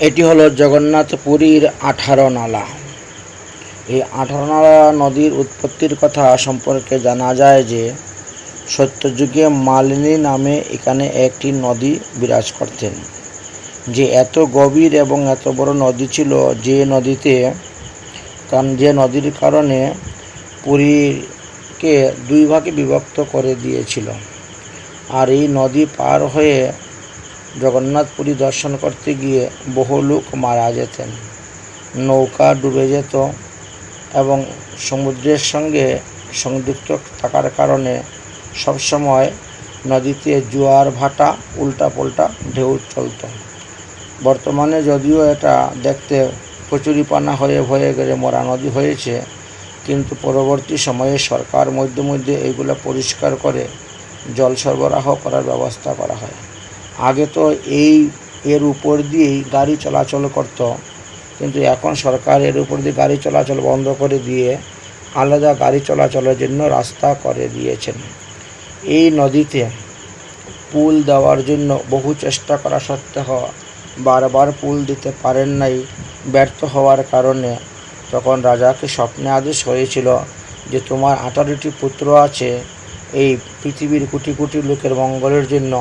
এটি হলো জগন্নাথ পুরীর আঠারো নালা। এই আঠারো নালা নদীর উৎপত্তির কথা সম্পর্কে জানা যায় যে, সত্যযুগে মালিনী নামে এখানে একটি নদী বিরাজ করতেন। যে এত গভীর এবং এত বড় নদী ছিল, যে নদীতে কারণ যে নদীর কারণে পুরীকে দুই ভাগে বিভক্ত করে দিয়েছিল। আর এই নদী পার হয়ে জগন্নাথপুরী দর্শন করতে গিয়ে বহু লোক মারা যেতেন। নৌকা ডুবে যেত এবং সমুদ্রের সঙ্গে সংযুক্ত থাকার কারণে সবসময় নদীতে জোয়ার ভাটা উল্টা উল্টাপাল্টা ঢেউ চলত। বর্তমানে যদিও এটা দেখতে কচুরিপানা হয়ে হয়ে গেলে মরা নদী হয়েছে, কিন্তু পরবর্তী সময়ে সরকার মধ্যে মধ্যে এইগুলো পরিষ্কার করে জল সরবরাহ করার ব্যবস্থা করা হয়। আগে তো এই এর উপর দিয়েই গাড়ি চলাচল করত। কিন্তু এখন সরকার এর উপর দিয়ে গাড়ি চলাচল বন্ধ করে দিয়ে আলাদা গাড়ি চলাচলের জন্য রাস্তা করে দিয়েছেন। এই নদীতে পুল দেওয়ার জন্য বহু চেষ্টা করা সত্ত্বেও বারবার পুল দিতে পারেন নাই, ব্যর্থ হওয়ার কারণে। তখন রাজাকে স্বপ্নে আদেশ হয়েছিল যে তোমার আঠারোটি পুত্র আছে, এই পৃথিবীর কোটি কোটি লোকের মঙ্গলের জন্য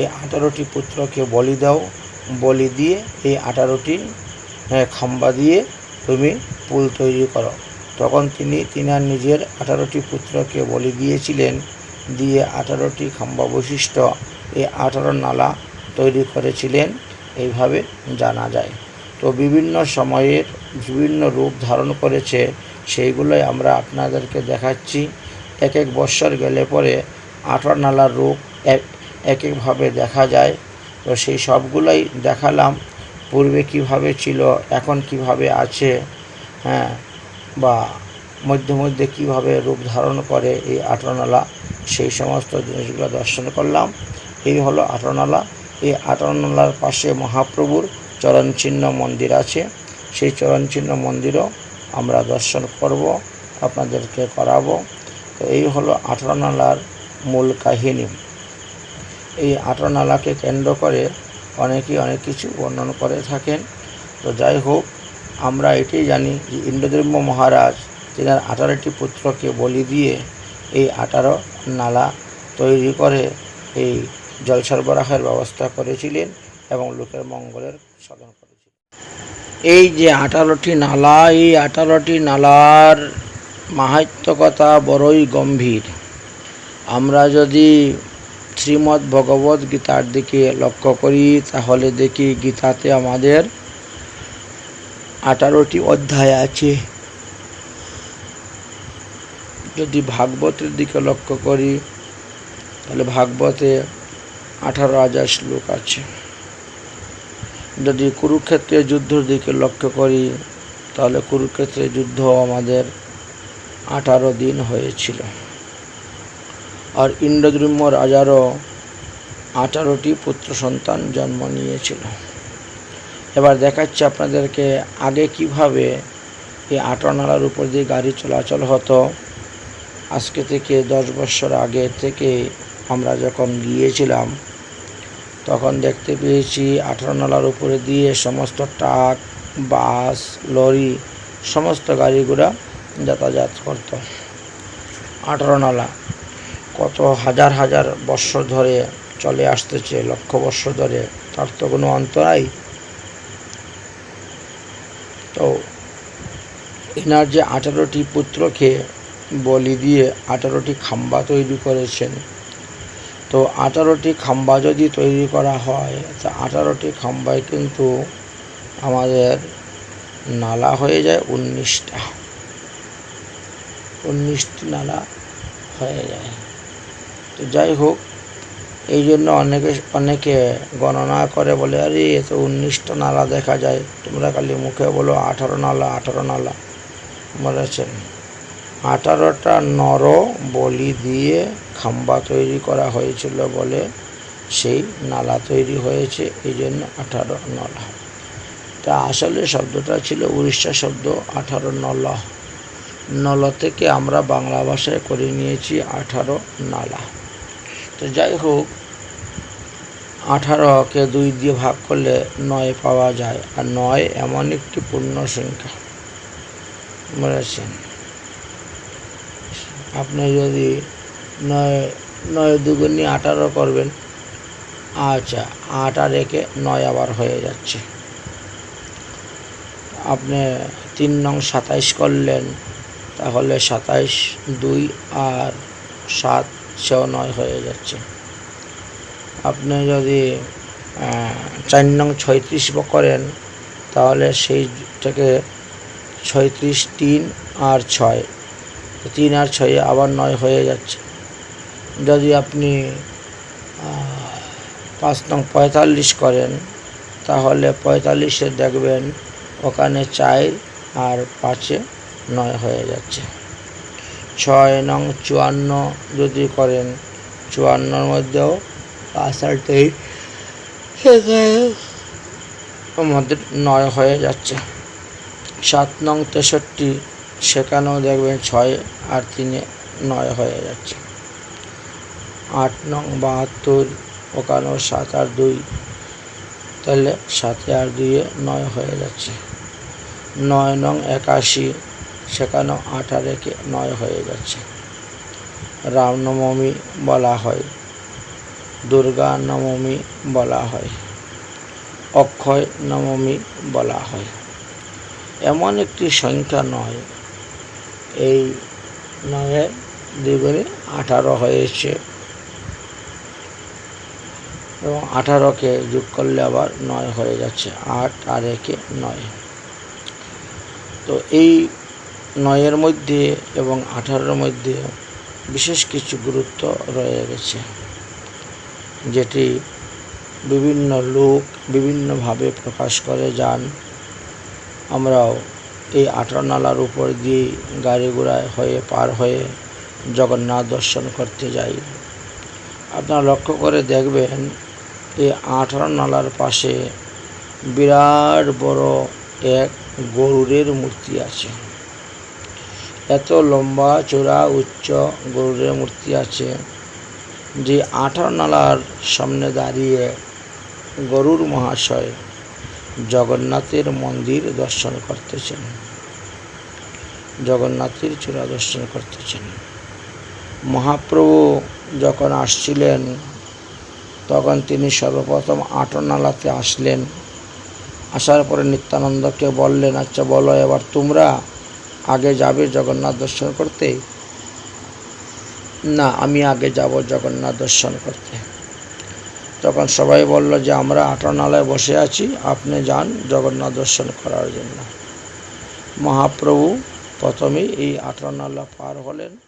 এই আঠারোটি পুত্রকে বলি দাও বলি দিয়ে এই আঠারোটি হ্যাঁ, খাম্বা দিয়ে তুমি পুল তৈরি করো। তখন তিনি তিনার নিজের আঠারোটি পুত্রকে বলি দিয়েছিলেন দিয়ে আঠারোটি খাম্বা বৈশিষ্ট্য এই আঠারো নালা তৈরি করেছিলেন এইভাবে জানা যায়। তো বিভিন্ন সময়ের বিভিন্ন রূপ ধারণ করেছে সেইগুলোই আমরা আপনাদেরকে দেখাচ্ছি। এক এক বৎসর গেলে পরে আঠারো নালার রূপ এক এক একভাবে দেখা যায়। তো সেই সবগুলোই দেখালাম। পূর্বে কীভাবে ছিল, এখন কীভাবে আছে হ্যাঁ বা মধ্যে মধ্যে কীভাবে রূপ ধারণ করে এই আঠারোনালা সেই সমস্ত জিনিসগুলো দর্শন করলাম। এই হলো আঠারোনালা এই আঠারোনালার পাশে মহাপ্রভুর চরণচিহ্ন মন্দির আছে। সেই চরণচিহ্ন মন্দিরও আমরা দর্শন করব, আপনাদেরকে করাবো। তো এই হলো আঠারোনালার মূল কাহিনী। এই আঠারোনালাকে কেন্দ্র করে অনেকেই অনেক কিছু বর্ণন করে থাকেন। তো যাই হোক, আমরা এটাই জানি যে ইন্দ্রদ্রব্য মহারাজ তেনার আঠারোটি পুত্রকে বলি দিয়ে এই আঠারো নালা তৈরি করে এই জল সরবরাহের ব্যবস্থা করেছিলেন এবং লোকের মঙ্গলের সাধন করেছিলেন। এই যে আঠারোটি নালা, এই আঠারোটি নালার মাহাত্ম্য কথা বড়ই গম্ভীর। আমরা যদি শ্রীমদ্ ভগবত গীতার দিকে লক্ষ্য করি, তাহলে দেখি গীতাতে আমাদের আঠারোটি অধ্যায় আছে। যদি ভাগবতের দিকে লক্ষ্য করি, তাহলে ভাগবতে আঠারো হাজার শ্লোক আছে। যদি কুরুক্ষেত্রের যুদ্ধের দিকে লক্ষ্য করি, তাহলে কুরুক্ষেত্রের যুদ্ধ আমাদের আঠারো দিন হয়েছিল। আর ইন্দ্রদ্রুম্য রাজারও আঠারোটি পুত্র সন্তান জন্ম নিয়েছিল। এবার দেখাচ্ছে আপনাদেরকে আগে কীভাবে এই আটনালার উপর দিয়ে গাড়ি চলাচল হতো। আজকে থেকে দশ বছর আগে থেকে আমরা যখন গিয়েছিলাম, তখন দেখতে পেয়েছি আঠারো নালার উপরে দিয়ে সমস্ত ট্রাক, বাস, লরি, সমস্ত গাড়িগুলা যাতায়াত করত। আঠারো নালা কত হাজার হাজার বৎসর ধরে চলে আসতেছে, লক্ষ বৎসর ধরে, তার তো কোনো অন্ত নাই। তো এনার যে আঠারোটি পুত্রকে বলি দিয়ে আঠারোটি খাম্বা তৈরি করেছেন। তো আঠারোটি খাম্বা যদি তৈরি করা হয়, তা আঠারোটি খাম্বায় কিন্তু আমাদের নালা হয়ে যায় উনিশটা। উনিশটি নালা হয়ে যায়। তো যাই হোক, এই জন্য অনেকে অনেকে গণনা করে বলে, আরে, এ তো উনিশটা নালা দেখা যায়। তোমরা খালি মুখে বলো, আঠারো নালা আঠারো নালা। বলেছেন আঠারোটা নর বলি দিয়ে খাম্বা তৈরি করা হয়েছিল বলে সেই নালা তৈরি হয়েছে, এই জন্য আঠারো নলা। তা আসলে শব্দটা ছিল উড়িষ্যা শব্দ, আঠারো নল। নল থেকে আমরা বাংলা ভাষায় করে নিয়েছি আঠারো নালা। তো যাই হোক, আঠারোকে দুই দিয়ে ভাগ করলে নয় পাওয়া যায়, আর নয় এমন একটি পূর্ণ সংখ্যা বলেছেন। আপনি যদি নয় নয় দুগুণি আঠারো করবেন আচ্ছা আট আর একে নয় আবার হয়ে যাচ্ছে। আপনি তিন নং সাতাইশ করলেন, তাহলে সাতাইশ দুই আর সাত সেও নয় হয়ে যাচ্ছে। আপনি যদি চার নং ছয়ত্রিশ করেন, তাহলে সেই থেকে ছয়ত্রিশ তিন আর ছয় তিন আর ছয়ে আবার নয় হয়ে যাচ্ছে। যদি আপনি পাঁচ নং পঁয়তাল্লিশ করেন, তাহলে পঁয়তাল্লিশে দেখবেন ওখানে চার আর পাঁচে নয় হয়ে যাচ্ছে। ছয় নং চুয়ান্ন যদি করেন, চুয়ান্নর মধ্যেও পাঁচ আর আমাদের নয় হয়ে যাচ্ছে। সাত নং তেষট্টি, সেখানেও দেখবেন ছয় আর তিনে নয় হয়ে যাচ্ছে। আট নং বাহাত্তর, ওখানেও সাত আর দুই, তাহলে সাতে আর দুইয়ে নয় হয়ে যাচ্ছে। নয় নং একাশি আর একে নয় হয়ে যাচ্ছে রামনবমী বলা হয় দুর্গা নবমী বলা হয় অক্ষয় নবমী বলা হয়। এমন একটি সংখ্যা নয়, এই নয়ে দ্বিগুণে আঠারো হয়েছে। এবং আঠারোকে যোগ করলে আবার নয় হয়ে যাচ্ছে, আট আর একে নয়। তো এই নয়ের মধ্যে এবং আঠারোর মধ্যে বিশেষ কিছু গুরুত্ব রয়ে গেছে, যেটি বিভিন্ন লোক বিভিন্নভাবে প্রকাশ করে। যান আমরাও এই আঠারো নালার উপর দিয়ে গাড়ি ঘোড়ায় হয়ে পার হয়ে জগন্নাথ দর্শন করতে যাই। আপনারা লক্ষ্য করে দেখবেন, এই আঠারো নালার পাশে বিরাট বড় এক গরুরের মূর্তি আছে। এত লম্বা, চূড়া, উচ্চ গরুরের মূর্তি আছে যে আঠারো নালার সামনে দাঁড়িয়ে গরুর মহাশয় জগন্নাথের মন্দির দর্শন করতেছেন। জগন্নাথের চূড়া দর্শন করতেছেন। মহাপ্রভু যখন আসছিলেন, তখন তিনি সর্বপ্রথম আটনালাতে আসলেন। আসার পরে নিত্যানন্দকে বললেন আচ্ছা বলো এবার তোমরা আগে যাবে জগন্নাথ দর্শন করতে? না, আমি আগে যাব জগন্নাথ দর্শন করতে। তখন সবাই বলল যে, আমরা আটনালায় বসে আছি, আপনি যান জগন্নাথ দর্শন করার জন্য। মহাপ্রভু প্রথমে এই আটনালা পার হলেন।